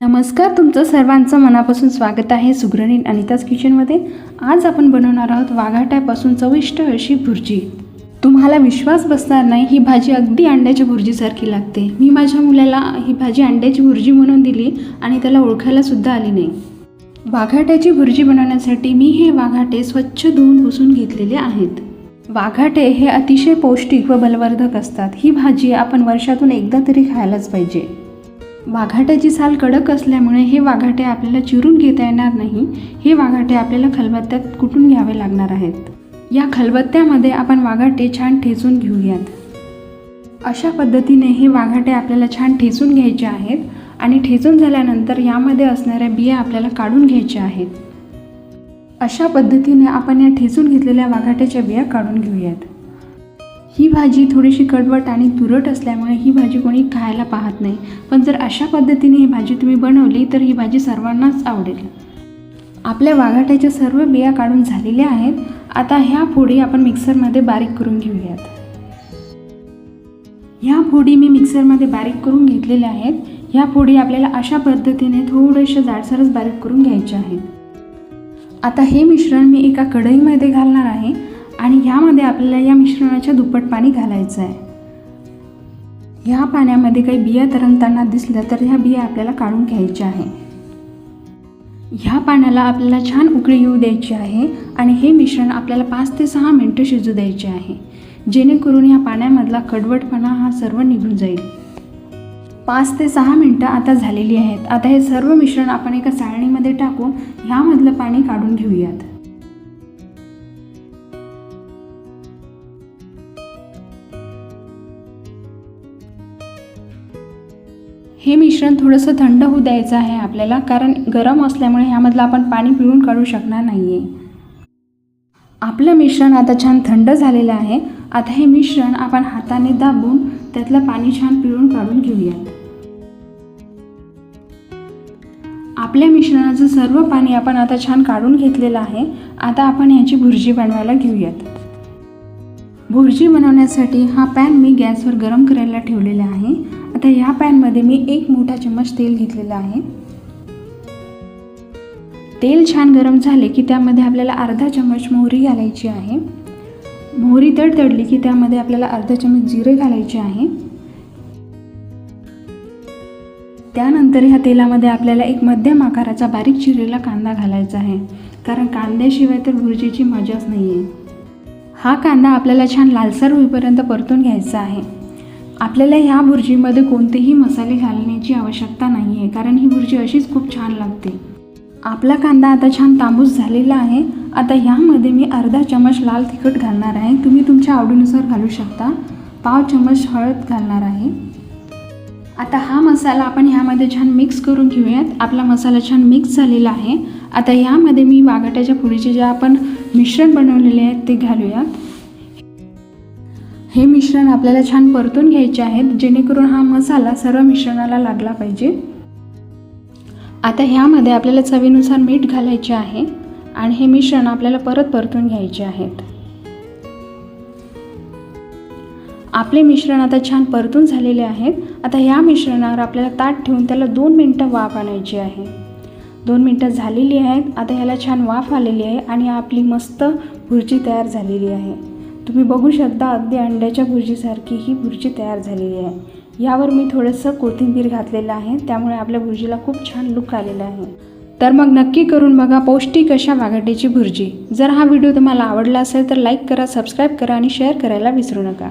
नमस्कार तुमचं सर्वांचं मनापासून स्वागत आहे सुग्रणीन अनिताज किचनमध्ये. आज आपण बनवणार आहोत वाघाट्यापासून चविष्ट अशी भुर्जी. तुम्हाला विश्वास बसणार नाही ही भाजी अगदी अंड्याच्या भुर्जीसारखी लागते. मी माझ्या मुलाला ही भाजी अंड्याची भुर्जी म्हणून दिली आणि त्याला ओळखायला सुद्धा आली नाही. वाघाट्याची भुर्जी बनवण्यासाठी मी हे वाघाटे स्वच्छ धुवून पुसून घेतलेले आहेत. वाघाटे हे अतिशय पौष्टिक व बलवर्धक असतात. ही भाजी आपण वर्षातून एकदा तरी खायलाच पाहिजे. वाघाट्याची साल कडक असल्यामुळे हे वाघाटे आपल्याला चिरून घेता येणार नाही. हे वाघाटे आपल्याला खलबत्त्यात कुटून घ्यावे लागणार आहेत. या खलबत्त्यामध्ये आपण वाघाटे छान ठेचून घेऊयात. अशा पद्धतीने हे वाघाटे आपल्याला छान ठेचून घ्यायचे आहेत आणि ठेचून झाल्यानंतर यामध्ये असणाऱ्या बिया आपल्याला काढून घ्यायच्या आहेत. अशा पद्धतीने आपण या ठेचून घेतलेल्या वाघाट्याच्या बिया काढून घेऊयात. ही भाजी थोडीशी कडवट आणि तुरट असल्यामुळे ही भाजी कोणी खायला पाहत नाही. पण जर अशा पद्धतीने ही भाजी तुम्ही बनवली तर ही भाजी सर्वांनाच आवडेल. आपल्या वाघाट्याच्या सर्व बिया काढून झालेल्या आहेत. आता ह्या फोडी आपण मिक्सरमध्ये बारीक करून घेऊयात. ह्या फोडी मी मिक्सरमध्ये बारीक करून घेतलेल्या आहेत. ह्या फोडी आपल्याला अशा पद्धतीने थोडेसे जाडसरच बारीक करून घ्यायचे आहेत. आता हे मिश्रण मी एका कढईमध्ये घालणार आहे. आणि ह्यामध्ये आपल्याला या मिश्रणाच्या दुप्पट पाणी घालायचं आहे. ह्या पाण्यामध्ये काही बिया तरंगताना दिसल्या तर ह्या बिया आपल्याला काढून घ्यायच्या आहे. ह्या पाण्याला आपल्याला छान उकळी येऊ द्यायची आहे आणि हे मिश्रण आपल्याला पाच ते सहा मिनटं शिजू द्यायचे आहे. जेणेकरून ह्या पाण्यामधला कडवटपणा हा सर्व निघून जाईल. पाच ते सहा मिनटं आता झालेली आहेत. आता हे सर्व मिश्रण आपण एका चाळणीमध्ये टाकून ह्यामधलं पाणी काढून घेऊयात. हे मिश्रण थोडंसं थंड होऊ द्यायचं आहे आपल्याला कारण गरम असल्यामुळे ह्यामधलं आपण पाणी पिळून काढू शकणार नाही आहे आपलं मिश्रण आता छान थंड झालेलं आहे. आता हे मिश्रण आपण हाताने दाबून त्यातलं पाणी छान पिळून काढून घेऊयात आपल्या मिश्रणाचं सर्व पाणी आपण आता छान काढून घेतलेलं आहे. आता आपण ह्याची भुर्जी बनवायला घेऊयात. भुर्जी बनवण्यासाठी हा पॅन मी गॅसवर गरम करायला ठेवलेला आहे. आता ह्या पॅनमध्ये मी एक मोठा चम्मच तेल घेतलेलं आहे. तेल छान गरम झाले की त्यामध्ये आपल्याला अर्धा चम्मच मोहरी घालायची आहे. मोहरी तडतडली की त्यामध्ये आपल्याला अर्धा चम्मच जिरे घालायचे आहे. त्यानंतर ह्या तेलामध्ये आपल्याला एक मध्यम आकाराचा बारीक चिरलेला कांदा घालायचा आहे. कारण कांद्याशिवाय तर भुर्जीची मजाच नाही आहे हा कांदा आपल्याला छान लालसर होईपर्यंत परतून घ्यायचा आहे. आपल्याला ह्या भुर्जीमध्ये कोणतेही मसाले घालण्याची आवश्यकता नाही आहे कारण ही भुर्जी अशीच खूप छान लागते. आपला कांदा आता छान तांबूस झालेला आहे. आता ह्यामध्ये मी अर्धा चमच लाल तिखट घालणार आहे. तुम्ही तुमच्या आवडीनुसार घालू शकता. पाव चमच हळद घालणार आहे. आता हा मसाला आपण ह्यामध्ये छान मिक्स करून घेऊयात. आपला मसाला छान मिक्स झालेला आहे. आता ह्यामध्ये मी वाघाट्याच्या पुडीचे जे आपण मिश्रण बनवलेले आहेत ते घालूयात. हे मिश्रण आपल्याला छान परतून घ्यायचे आहेत जेणेकरून हा मसाला सर्व मिश्रणाला लागला पाहिजे. आता ह्यामध्ये आपल्याला चवीनुसार मीठ घालायचे आहे आणि हे मिश्रण आपल्याला परत परतून घ्यायचे आहेत. आपले मिश्रण आता छान परतून झालेले आहेत. आता ह्या मिश्रणावर आपल्याला ताट ठेवून त्याला दोन मिनटं वाफ आणायची आहे. दोन मिनटं झालेली आहेत. आता ह्याला छान वाफ आलेली आहे आणि आपली मस्त भुर्जी तयार झालेली आहे. तुम्ही बघू शकता अगदी अंड्याच्या भुर्जीसारखी ही भुर्जी तयार झालेली आहे. यावर मी थोडंसं कोथिंबीर घातलेलं आहे. त्यामुळे आपल्या भुर्जीला खूप छान लुक आलेला आहे. तर मग नक्की करून बघा पौष्टिक अशा वाघाटीची भुर्जी. जर हा व्हिडिओ तुम्हाला आवडला असेल तर लाईक करा सबस्क्राईब करा आणि शेअर करायला विसरू नका.